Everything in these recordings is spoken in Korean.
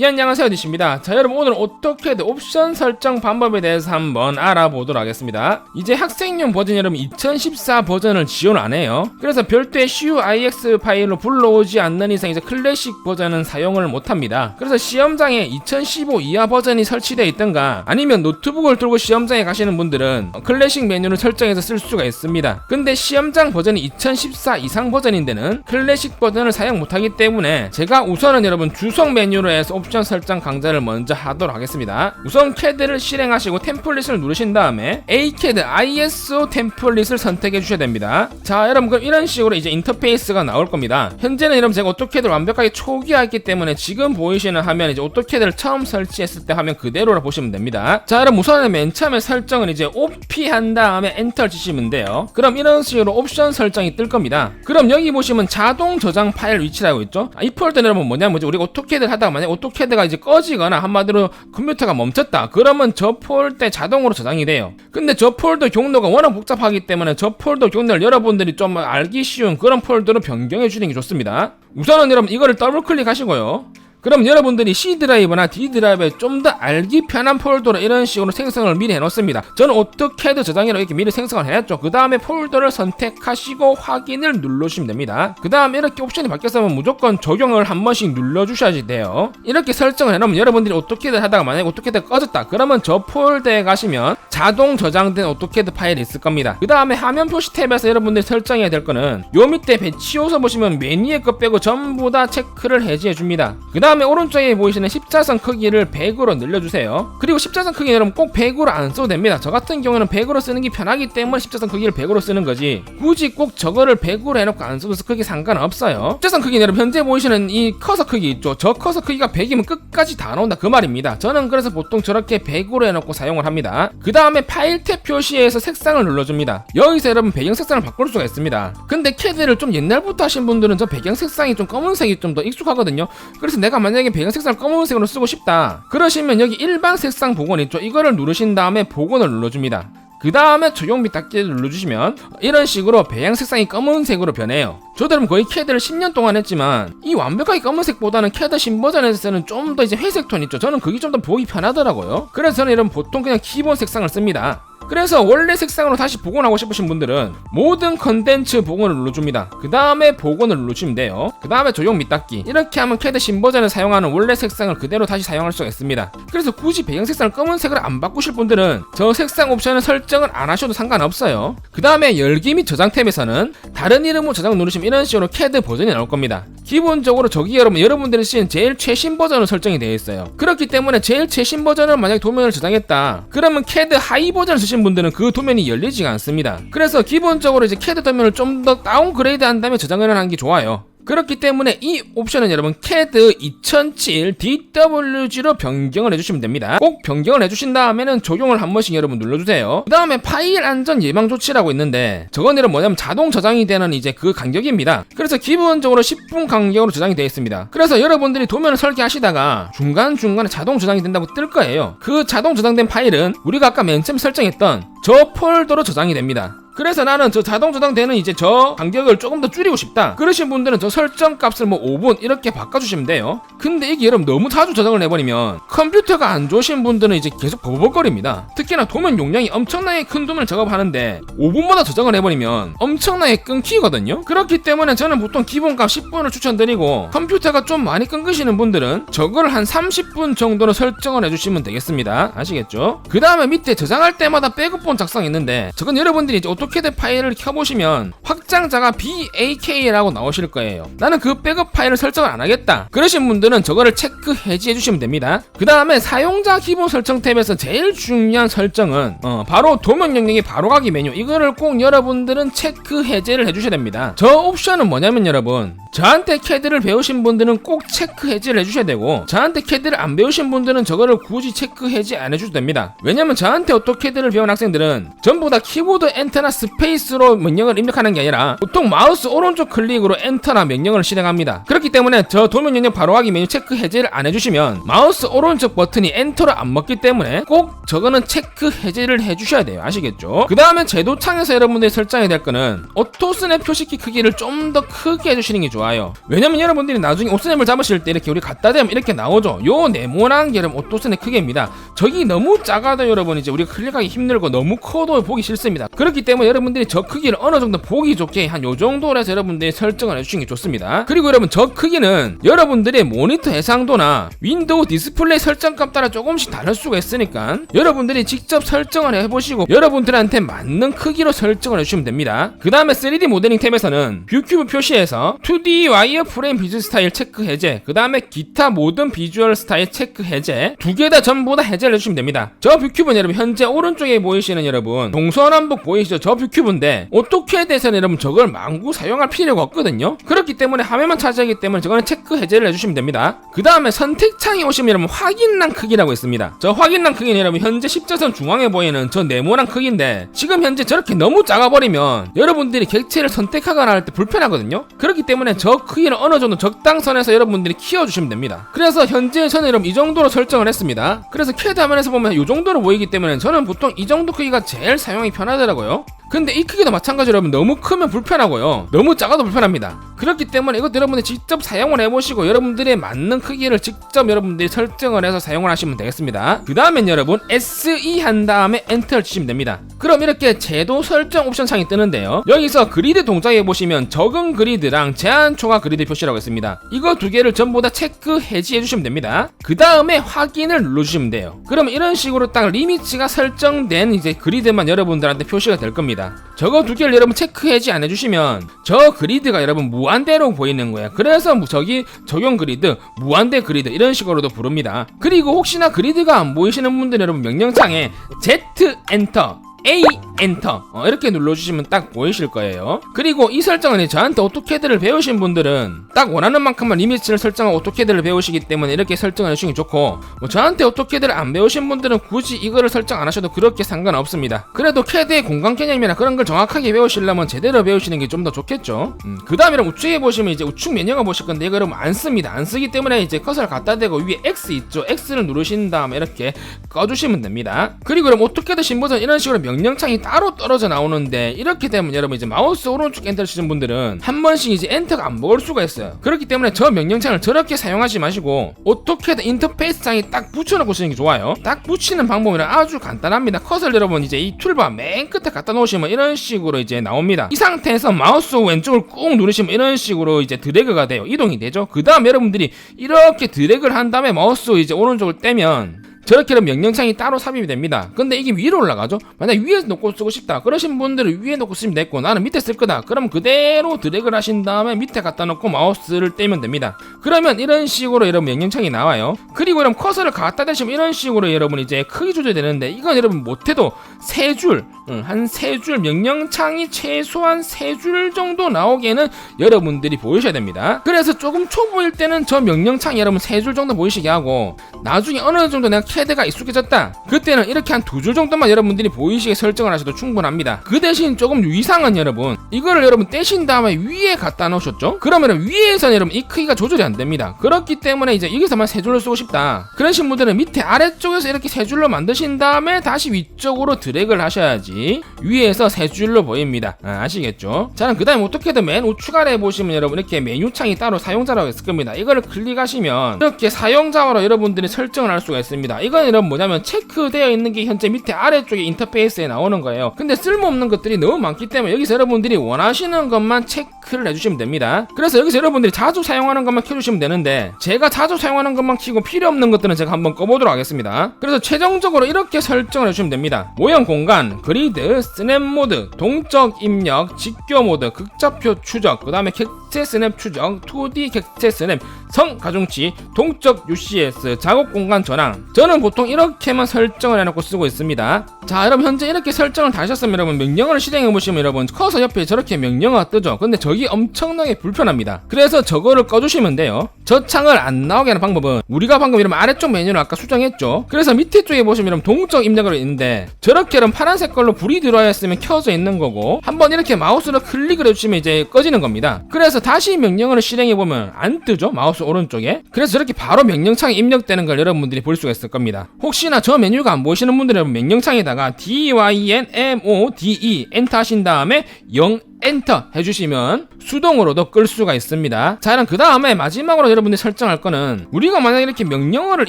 예, 안녕하세요. 디시입니다. 자 여러분 오늘 오토캐드 옵션 설정 방법에 대해서 한번 알아보도록 하겠습니다. 이제 학생용 버전 여러분 2014 버전을 지원 안 해요. 그래서 별도의 CUIX 파일로 불러오지 않는 이상 이제 클래식 버전은 사용을 못합니다. 그래서 시험장에 2015 이하 버전이 설치되어 있던가 아니면 노트북을 들고 시험장에 가시는 분들은 클래식 메뉴를 설정해서 쓸 수가 있습니다. 근데 시험장 버전이 2014 이상 버전인데는 클래식 버전을 사용 못하기 때문에 제가 우선은 여러분 주석 메뉴로 해서 옵션 설정 강좌를 먼저 하도록 하겠습니다. 우선 캐드를 실행하시고 템플릿을 누르신 다음에 ACAD ISO 템플릿을 선택해 주셔야 됩니다. 자, 여러분 그럼 이런 식으로 이제 인터페이스가 나올 겁니다. 현재는 여러분 제가 오토캐드를 완벽하게 초기화했기 때문에 지금 보이시는 화면 이제 오토캐드를 처음 설치했을 때 화면 그대로라 보시면 됩니다. 자, 여러분 우선은 맨 처음에 설정은 이제 OP 한 다음에 엔터 치시면 돼요. 그럼 이런 식으로 옵션 설정이 뜰 겁니다. 그럼 여기 보시면 자동 저장 파일 위치라고 있죠? 아, 이 폴더는 여러분 뭐냐면 이제 우리가 오토캐드를 하다가 만약 오토캐드 가 이제 꺼지거나 한마디로 컴퓨터가 멈췄다. 그러면 저 폴더에 자동으로 저장이 돼요. 근데 저 폴더 경로가 워낙 복잡하기 때문에 저 폴더 경로를 여러분들이 좀 알기 쉬운 그런 폴더로 변경해 주는 게 좋습니다. 우선은 여러분 이거를 더블 클릭하시고요. 그럼 여러분들이 C 드라이브나 D 드라이브에 좀 더 알기 편한 폴더로 이런 식으로 생성을 미리 해놓습니다. 저는 오토캐드 저장이라고 이렇게 미리 생성을 해놨죠. 그 다음에 폴더를 선택하시고 확인을 누르시면 됩니다. 그 다음에 이렇게 옵션이 바뀌었으면 무조건 적용을 한 번씩 눌러주셔야지 돼요. 이렇게 설정을 해놓으면 여러분들이 오토캐드 하다가 만약에 오토캐드가 꺼졌다. 그러면 저 폴더에 가시면 자동 저장된 오토캐드 파일이 있을 겁니다. 그 다음에 화면 표시 탭에서 여러분들이 설정해야 될 거는 요 밑에 배치 호서 보시면 메뉴의 것 빼고 전부 다 체크를 해지해 줍니다. 그 다음 에 오른쪽에 보이시는 십자선 크기를 100으로 늘려주세요. 그리고 십자선 크기 여러분 꼭 100으로 안 써도 됩니다. 저 같은 경우에는 100으로 쓰는 게 편하기 때문에 십자선 크기를 100으로 쓰는 거지. 굳이 꼭 저거를 100으로 해놓고 안 써도 크게 상관없어요. 십자선 크기 여러분 현재 보이시는 이 커서 크기 있죠. 저 커서 크기가 100이면 끝까지 다 나온다 그 말입니다. 저는 그래서 보통 저렇게 100으로 해놓고 사용을 합니다. 그 다음에 파일 탭 표시에서 색상을 눌러줍니다. 여기서 여러분 배경 색상을 바꿀 수가 있습니다. 근데 캐드를 좀 옛날부터 하신 분들은 저 배경 색상이 좀 검은색이 좀 더 익숙하거든요. 그래서 내가 만약에 배경 색상을 검은색으로 쓰고 싶다. 그러시면 여기 일반 색상 복원 있죠. 이거를 누르신 다음에 복원을 눌러줍니다. 그 다음에 적용 및 닫기를 눌러주시면 이런 식으로 배양 색상이 검은색으로 변해요. 저들은 거의 캐드를 10년 동안 했지만 이 완벽하게 검은색보다는 캐드 신버전에서는 좀 더 이제 회색 톤 있죠. 저는 그게 좀 더 보기 편하더라고요. 그래서 저는 이런 보통 그냥 기본 색상을 씁니다. 그래서 원래 색상으로 다시 복원하고 싶으신 분들은 모든 컨텐츠 복원을 눌러줍니다. 그 다음에 복원을 눌러주시면 돼요. 그 다음에 및 닫기. 이렇게 하면 캐드 신버전을 사용하는 원래 색상을 그대로 다시 사용할 수가 있습니다. 그래서 굳이 배경 색상을 검은색으로 안 바꾸실 분들은 저 색상 옵션을 설정을 안 하셔도 상관없어요. 그 다음에 열기 및 저장 탭에서는 다른 이름으로 저장 누르시면 이런 식으로 캐드 버전이 나올 겁니다. 기본적으로 저기 여러분 여러분들이 쓰는 제일 최신 버전으로 설정이 되어 있어요. 그렇기 때문에 제일 최신 버전을 만약 도면을 저장했다. 그러면 캐드 하이 버전을 쓰신 분들은 그 도면이 열리지가 않습니다. 그래서 기본적으로 이제 캐드 도면을 좀 더 다운그레이드 한 다음에 저장을 하는 게 좋아요. 그렇기 때문에 이 옵션은 여러분 CAD 2007 DWG로 변경을 해주시면 됩니다. 꼭 변경을 해주신 다음에는 적용을 한 번씩 여러분 눌러주세요. 그 다음에 파일 안전 예방 조치라고 있는데 저건 여러분 뭐냐면 자동 저장이 되는 이제 그 간격입니다. 그래서 기본적으로 10분 간격으로 저장이 되어 있습니다. 그래서 여러분들이 도면을 설계하시다가 중간중간에 자동 저장이 된다고 뜰 거예요. 그 자동 저장된 파일은 우리가 아까 맨 처음 설정했던 저 폴더로 저장이 됩니다. 그래서 나는 저 자동 저장되는 이제 저 간격을 조금 더 줄이고 싶다. 그러신 분들은 저 설정 값을 뭐 5분 이렇게 바꿔주시면 돼요. 근데 이게 여러분 너무 자주 저장을 해버리면 컴퓨터가 안 좋으신 분들은 이제 계속 버벅거립니다. 특히나 도면 용량이 엄청나게 큰 도면을 작업하는데 5분마다 저장을 해버리면 엄청나게 끊기거든요. 그렇기 때문에 저는 보통 기본값 10분을 추천드리고 컴퓨터가 좀 많이 끊기시는 분들은 저걸 한 30분 정도로 설정을 해주시면 되겠습니다. 아시겠죠? 그 다음에 밑에 저장할 때마다 백업본 작성했는데 저건 여러분들이 이제 오 토캐드 파일을 켜보시면 확장자가 BAK라고 나오실 거예요. 나는 그 백업 파일을 설정을 안 하겠다. 그러신 분들은 저거를 체크 해지해 주시면 됩니다. 그 다음에 사용자 기본 설정 탭에서 제일 중요한 설정은 어, 바로 도면 영역의 바로가기 메뉴. 이거를 꼭 여러분들은 체크 해제를 해주셔야 됩니다. 저 옵션은 뭐냐면 여러분 저한테 캐드를 배우신 분들은 꼭 체크 해지를 해주셔야 되고 저한테 캐드를 안 배우신 분들은 저거를 굳이 체크 해지 안 해줘도 됩니다. 왜냐면 저한테 오토캐드를 배운 학생들은 전부 다 키보드 엔터나 스페이스로 명령을 입력하는 게 아니라 보통 마우스 오른쪽 클릭으로 엔터나 명령을 실행합니다. 그렇기 때문에 저 도면 영역 바로하기 메뉴 체크 해제를 안 해주시면 마우스 오른쪽 버튼이 엔터를 안 먹기 때문에 꼭 저거는 체크 해제를 해주셔야 돼요. 아시겠죠? 그 다음에 제도 창에서 여러분들이 설정해야 될 거는 오토 스냅 표시키 크기를 좀 더 크게 해주시는 게 좋아요. 왜냐면 여러분들이 나중에 오토스냅을 잡으실 때 이렇게 우리 갖다 대면 이렇게 나오죠. 요 네모난 게 오토스냅 크기입니다. 저기 너무 작아도 여러분 이제 우리가 클릭하기 힘들고 너무 커도 보기 싫습니다. 그렇기 때문에 여러분들이 저 크기를 어느 정도 보기 좋게 한 요 정도로 해서 여러분들이 설정을 해주시는 게 좋습니다. 그리고 여러분 저 크기는 여러분들의 모니터 해상도나 윈도우 디스플레이 설정값 따라 조금씩 다를 수가 있으니까 여러분들이 직접 설정을 해보시고 여러분들한테 맞는 크기로 설정을 해주시면 됩니다. 그 다음에 3D 모델링 탭에서는 뷰큐브 표시에서 2D 와이어 프레임 비주 스타일 체크 해제 그 다음에 기타 모든 비주얼 스타일 체크 해제 두 개 다 전부 다 해제를 해주시면 됩니다. 저 뷰큐브는 여러분 현재 오른쪽에 보이시는 여러분 동서남북 보이시죠? 저 뷰큐브인데 오토캐드에서는 여러분 저걸 망구 사용할 필요가 없거든요. 그렇기 때문에 화면만 차지하기 때문에 저거는 체크 해제를 해주시면 됩니다. 그 다음에 선택창에 오시면 여러분 확인란 크기라고 있습니다. 저 확인란 크기는 여러분 현재 십자선 중앙에 보이는 저 네모난 크기인데 지금 현재 저렇게 너무 작아버리면 여러분들이 객체를 선택하거나 할 때 불편하거든요. 그렇기 때문에 저 크기는 어느 정도 적당선에서 여러분들이 키워주시면 됩니다. 그래서 현재 저는 여러분 이 정도로 설정을 했습니다. 그래서 캐드 화면에서 보면 이 정도로 보이기 때문에 저는 보통 이 정도 크기가 제일 사용이 편하더라고요. 근데 이 크기도 마찬가지로 여러분 너무 크면 불편하고요. 너무 작아도 불편합니다. 그렇기 때문에 이것도 여러분들 직접 사용을 해보시고 여러분들의 맞는 크기를 직접 여러분들이 설정을 해서 사용을 하시면 되겠습니다. 그 다음엔 여러분 SE 한 다음에 엔터를 치시면 됩니다. 그럼 이렇게 제도 설정 옵션 창이 뜨는데요. 여기서 그리드 동작에 보시면 적응 그리드랑 제한 초과 그리드 표시라고 있습니다. 이거 두 개를 전부 다 체크 해지해 주시면 됩니다. 그 다음에 확인을 눌러주시면 돼요. 그럼 이런 식으로 딱 리미츠가 설정된 이제 그리드만 여러분들한테 표시가 될 겁니다. 저거 두 개를 여러분 체크 해지 안 해주시면 저 그리드가 여러분 무한대로 보이는 거야. 그래서 뭐 저기 적용 그리드, 무한대 그리드 이런 식으로도 부릅니다. 그리고 혹시나 그리드가 안 보이시는 분들은 여러분 명령창에 Z 엔터 A 엔터 어, 이렇게 눌러주시면 딱 보이실 거예요. 그리고 이 설정은 저한테 오토캐드를 배우신 분들은 딱 원하는 만큼만 리미츠를 설정한 오토캐드를 배우시기 때문에 이렇게 설정을 해주시기 좋고 뭐 저한테 오토캐드를 안 배우신 분들은 굳이 이거를 설정 안 하셔도 그렇게 상관없습니다. 그래도 캐드의 공간 개념이나 그런 걸 정확하게 배우시려면 제대로 배우시는 게 좀 더 좋겠죠. 음, 그 다음에 우측에 보시면 이제 우측 메뉴가 보실 건데 이거 여러분 안 씁니다. 안 쓰기 때문에 이제 커서를 갖다 대고 위에 X 있죠. X를 누르신 다음에 이렇게 꺼주시면 됩니다. 그리고 그럼 오토캐드 신보선 이런 식으로 명령창이 따로 떨어져 나오는데 이렇게 되면 여러분 이제 마우스 오른쪽 엔터 치신 분들은 한 번씩 이제 엔터가 안 먹을 수가 있어요. 그렇기 때문에 저 명령창을 저렇게 사용하지 마시고 오토캐드 인터페이스 창에 딱 붙여놓고 쓰는 게 좋아요. 딱 붙이는 방법은 아주 간단합니다. 컷을 여러분 이제 이 툴바 맨 끝에 갖다 놓으시면 이런 식으로 이제 나옵니다. 이 상태에서 마우스 왼쪽을 꾹 누르시면 이런 식으로 이제 드래그가 돼요. 이동이 되죠. 그 다음 여러분들이 이렇게 드래그를 한 다음에 마우스 이제 오른쪽을 떼면 저렇게 하면 명령창이 따로 삽입이 됩니다. 근데 이게 위로 올라가죠? 만약 위에 놓고 쓰고 싶다. 그러신 분들은 위에 놓고 쓰면 됐고 나는 밑에 쓸 거다. 그럼 그대로 드래그를 하신 다음에 밑에 갖다 놓고 마우스를 떼면 됩니다. 그러면 이런 식으로 여러분 명령창이 나와요. 그리고 여러분 커서를 갖다 대시면 이런 식으로 여러분 이제 크기 조절이 되는데 이건 여러분 못해도 세 줄, 한 세 줄 명령창이 최소한 세 줄 정도 나오게는 여러분들이 보이셔야 됩니다. 그래서 조금 초보일 때는 저 명령창이 여러분 세 줄 정도 보이시게 하고 나중에 어느 정도 내가 캐드가 익숙해졌다. 그때는 이렇게 한 두 줄 정도만 여러분들이 보이시게 설정을 하셔도 충분합니다. 그 대신 조금 위상은 여러분 이거를 여러분 떼신 다음에 위에 갖다 놓으셨죠? 그러면 위에서는 여러분 이 크기가 조절이 안 됩니다. 그렇기 때문에 이제 여기서만 세 줄을 쓰고 싶다. 그러신 분들은 밑에 아래쪽에서 이렇게 세 줄로 만드신 다음에 다시 위쪽으로 드래그를 하셔야지 위에서 세 줄로 보입니다. 아, 시겠죠 자는 그 다음에 어떻게든 맨 우측 아래에 보시면 여러분 이렇게 메뉴창이 따로 사용자라고 있을 겁니다. 이거를 클릭하시면 이렇게 사용자로 여러분들이 설정을 할 수가 있습니다. 여러분 뭐냐면 체크되어 있는 게 현재 밑에 아래쪽에 인터페이스에 나오는 거예요. 근데 쓸모없는 것들이 너무 많기 때문에 여기서 여러분들이 원하시는 것만 체크를 해주시면 됩니다. 그래서 여기서 여러분들이 자주 사용하는 것만 켜주시면 되는데 제가 자주 사용하는 것만 켜고 필요 없는 것들은 제가 한번 꺼보도록 하겠습니다. 그래서 최종적으로 이렇게 설정을 해주시면 됩니다. 모형 공간, 그리드, 스냅 모드, 동적 입력, 직교 모드, 극좌표 추적, 그 다음에 객체 스냅 추적, 2D 객체 스냅, 성 가중치, 동적 UCS, 작업 공간 전환. 저는 저는 보통 이렇게만 설정을 해놓고 쓰고 있습니다. 자, 여러분 현재 이렇게 설정을 다 하셨으면 여러분 명령어를 실행해 보시면 여러분 커서 옆에 저렇게 명령어가 뜨죠. 근데 저기 엄청나게 불편합니다. 그래서 저거를 꺼주시면 돼요. 저 창을 안 나오게 하는 방법은 우리가 방금 이러면 아래쪽 메뉴를 아까 수정했죠. 그래서 밑에 쪽에 보시면 여러분 동적 입력으로 있는데 저렇게 여러분 파란색 걸로 불이 들어야 했으면 켜져 있는 거고 한번 이렇게 마우스로 클릭을 해주시면 이제 꺼지는 겁니다. 그래서 다시 명령어를 실행해 보면 안 뜨죠. 마우스 오른쪽에. 그래서 저렇게 바로 명령창에 입력되는 걸 여러분들이 볼 수가 있을 겁니다. 혹시나 저 메뉴가 안 보이시는 분들은 명령창에다가 D Y N M O D E 엔터 하신 다음에 0 엔터 해주시면 수동으로도 끌 수가 있습니다. 자, 그럼 그 다음에 마지막으로 여러분들이 설정할 거는 우리가 만약 이렇게 명령어를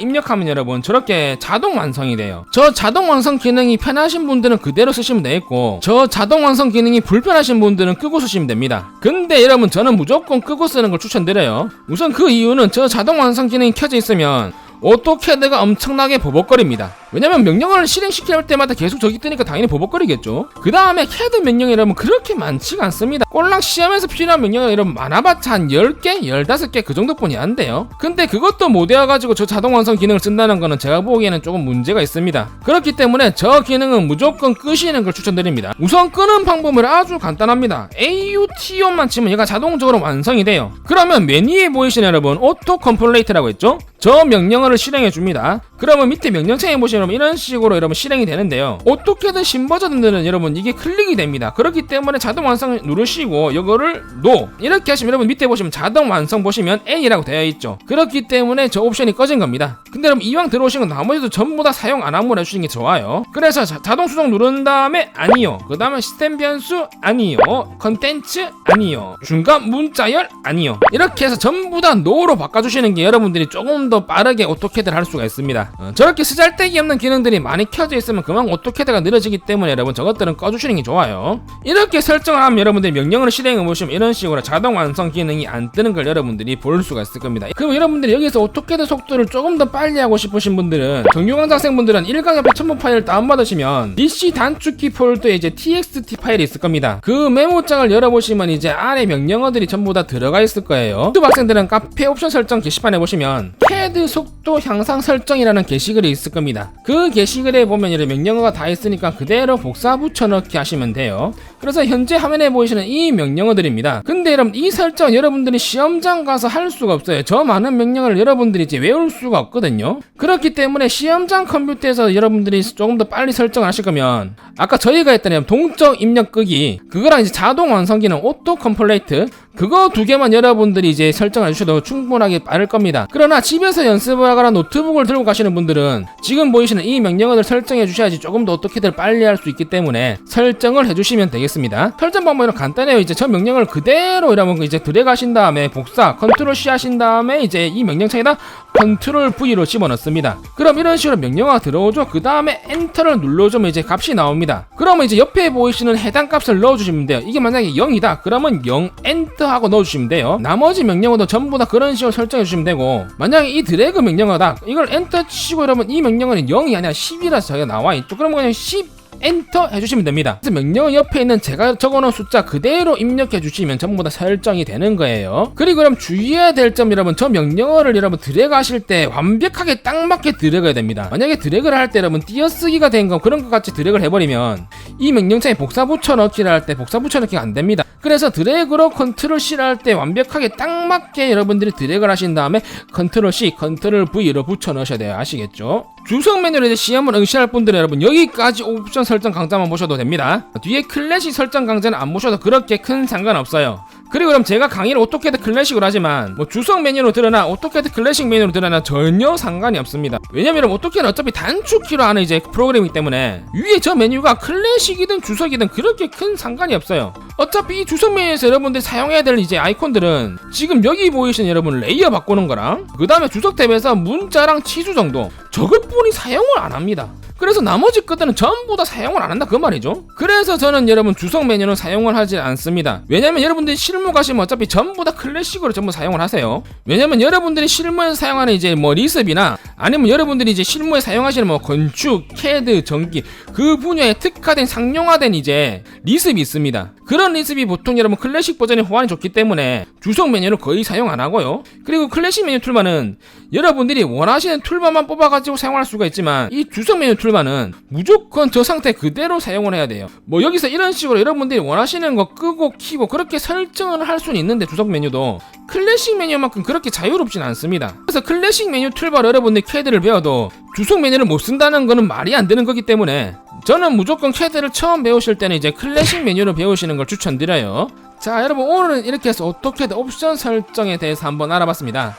입력하면 여러분 저렇게 자동 완성이 돼요. 저 자동 완성 기능이 편하신 분들은 그대로 쓰시면 되겠고 저 자동 완성 기능이 불편하신 분들은 끄고 쓰시면 됩니다. 근데 여러분 저는 무조건 끄고 쓰는 걸 추천드려요. 우선 그 이유는 저 자동 완성 기능이 켜져 있으면 오토캐드가 엄청나게 버벅거립니다. 왜냐면 명령어를 실행시킬 때마다 계속 저기 뜨니까 당연히 버벅거리겠죠. 그 다음에 캐드 명령이 여러분 그렇게 많지가 않습니다. 꼴랑 시험에서 필요한 명령이 여러분 많아봤자 한 10개, 15개 그 정도뿐이 안 돼요. 근데 그것도 못 외워가지고 저 자동 완성 기능을 쓴다는 거는 제가 보기에는 조금 문제가 있습니다. 그렇기 때문에 저 기능은 무조건 끄시는 걸 추천드립니다. 우선 끄는 방법은 아주 간단합니다. AUTO만 치면 얘가 자동적으로 완성이 돼요. 그러면 메뉴에 보이시는 여러분 오토 컴플레이트라고 했죠? 저 명령어를 실행해 줍니다. 그러면 밑에 명령창에 보시면 이런 식으로 여러분 실행이 되는데요. 어떻게든 신버전들은 여러분 이게 클릭이 됩니다. 그렇기 때문에 자동 완성 누르시고 이거를 NO 이렇게 하시면 여러분 밑에 보시면 자동 완성 보시면 N이라고 되어 있죠. 그렇기 때문에 저 옵션이 꺼진 겁니다. 근데 여러분 이왕 들어오신 건 나머지도 전부 다 사용 안 함으로 해주시는 게 좋아요. 그래서 자, 동 수정 누른 다음에 아니요. 그 다음에 시스템 변수 아니요. 컨텐츠 아니요. 중간 문자열 아니요. 이렇게 해서 전부 다 NO로 바꿔주시는 게 여러분들이 조금 더 빠르게 오토캐드를 할 수가 있습니다. 어, 저렇게 쓰잘데기 없는 기능들이 많이 켜져 있으면 그만 오토캐드가 느려지기 때문에 여러분 저것들은 꺼주시는 게 좋아요. 이렇게 설정을 하면 여러분들이 명령을 실행해 보시면 이런 식으로 자동 완성 기능이 안 뜨는 걸 여러분들이 볼 수가 있을 겁니다. 그럼 여러분들이 여기서 오토캐드 속도를 조금 더 빨리 하고 싶으신 분들은 정규 강사생분들은 1강 옆에 첨부 파일을 다운받으시면 DC 단축키 폴더에 이제 txt 파일이 있을 겁니다. 그 메모장을 열어보시면 이제 아래 명령어들이 전부 다 들어가 있을 거예요. 유튜브 학생들은 카페 옵션 설정 게시판에 보시면 CAD 속도 향상 설정이라는 게시글이 있을 겁니다. 그 게시글에 보면 이런 명령어가 다 있으니까 그대로 복사 붙여넣기 하시면 돼요. 그래서 현재 화면에 보이시는 이 명령어들입니다. 근데 여러분 이 설정 여러분들이 시험장 가서 할 수가 없어요. 저 많은 명령어를 여러분들이 이제 외울 수가 없거든요. 그렇기 때문에 시험장 컴퓨터에서 여러분들이 조금 더 빨리 설정을 하실 거면 아까 저희가 했던 동적 입력 끄기 그거랑 이제 자동 완성기는 오토 컴플레이트 그거 두 개만 여러분들이 이제 설정해 주셔도 충분하게 빠를 겁니다. 그러나 집에서 연습하거나 노트북을 들고 가시는 분들은 지금 보이시는 이 명령어를 설정해 주셔야지 조금 더 어떻게든 빨리 할 수 있기 때문에 설정을 해주시면 되겠습니다. 설정 방법은 간단해요. 이제 저 명령을 그대로 여러분 이제 들어가신 다음에 복사 컨트롤 C 하신 다음에 이제 이 명령창에다 컨트롤 V로 집어넣습니다. 그럼 이런 식으로 명령어가 들어오죠. 그 다음에 엔터를 눌러주면 이제 값이 나옵니다. 그러면 이제 옆에 보이시는 해당 값을 넣어주시면 돼요. 이게 만약에 0이다. 그러면 0 엔터 하고 넣어주시면 돼요. 나머지 명령어도 전부 다 그런 식으로 설정해 주시면 되고 만약에 이 드래그 명령어다. 이걸 엔터 치고 여러분 이 명령어는 0이 아니라 10이라서 저희가 나와 있죠. 그러면 그냥 10 엔터 해주시면 됩니다. 그래서 명령어 옆에 있는 제가 적어놓은 숫자 그대로 입력해 주시면 전부 다 설정이 되는 거예요. 그리고 그럼 주의해야 될 점 여러분 저 명령어를 여러분 드래그 하실 때 완벽하게 딱 맞게 드래그해야 됩니다. 만약에 드래그를 할 때 여러분 띄어쓰기가 된거 그런 것 같이 드래그를 해버리면 이 명령창에 복사 붙여넣기를 할 때 복사 붙여넣기가 안 됩니다. 그래서 드래그로 컨트롤 C를 할 때 완벽하게 딱 맞게 여러분들이 드래그를 하신 다음에 컨트롤 C, 컨트롤 V로 붙여 넣으셔야 돼요. 아시겠죠? 주석 메뉴로 이제 시험을 응시할 분들은 여러분 여기까지 옵션 설정 강좌만 보셔도 됩니다. 뒤에 클래식 설정 강좌는 안 보셔도 그렇게 큰 상관없어요. 그리고 그럼 제가 강의를 오토캐드 클래식으로 하지만 뭐 주석 메뉴로 들어나 오토캐드 클래식 메뉴로 들어나 전혀 상관이 없습니다. 왜냐면 오토캐는 어차피 단축키로 하는 이제 프로그램이기 때문에 위에 저 메뉴가 클래식이든 주석이든 그렇게 큰 상관이 없어요. 어차피 이 주석 메뉴에서 여러분들이 사용해야 될 이제 아이콘들은 지금 여기 보이시는 여러분 레이어 바꾸는 거랑 그 다음에 주석 탭에서 문자랑 치수 정도 저것뿐이 사용을 안 합니다. 그래서 나머지 것들은 전부 다 사용을 안 한다 그 말이죠. 그래서 저는 여러분 주석 메뉴는 사용을 하지 않습니다. 왜냐면 여러분들이 실무 가시면 어차피 전부 다 클래식으로 전부 사용을 하세요. 왜냐면 여러분들이 실무에서 사용하는 이제 뭐 리습이나 아니면 여러분들이 이제 실무에 사용하시는 뭐 건축, 캐드, 전기 그 분야에 특화된 상용화된 이제 리습이 있습니다. 그런 리습이 보통 여러분 클래식 버전의 호환이 좋기 때문에 주석 메뉴를 거의 사용 안 하고요. 그리고 클래식 메뉴 툴바는 여러분들이 원하시는 툴바만 뽑아가지고 사용할 수가 있지만 이 주석 메뉴 툴 바는 무조건 저 상태 그대로 사용을 해야 돼요. 뭐 여기서 이런 식으로 여러분들이 원하시는 거 끄고 키고 그렇게 설정을 할 수는 있는데 주석 메뉴도 클래식 메뉴만큼 그렇게 자유롭진 않습니다. 그래서 클래식 메뉴 툴바로 여러분들이 캐드를 배워도 주석 메뉴를 못 쓴다는 거는 말이 안 되는 거기 때문에 저는 무조건 캐드를 처음 배우실 때는 이제 클래식 메뉴를 배우시는 걸 추천드려요. 자, 여러분 오늘은 이렇게 해서 오토캐드 옵션 설정에 대해서 한번 알아봤습니다.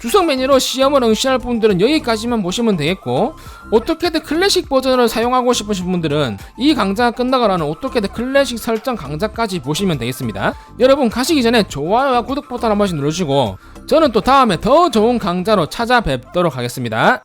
주석 메뉴로 시험을 응시할 분들은 여기까지만 보시면 되겠고 오토캐드 클래식 버전을 사용하고 싶으신 분들은 이 강좌가 끝나가라는 오토캐드 클래식 설정 강좌까지 보시면 되겠습니다. 여러분 가시기 전에 좋아요와 구독 버튼 한 번씩 눌러주시고 저는 또 다음에 더 좋은 강좌로 찾아뵙도록 하겠습니다.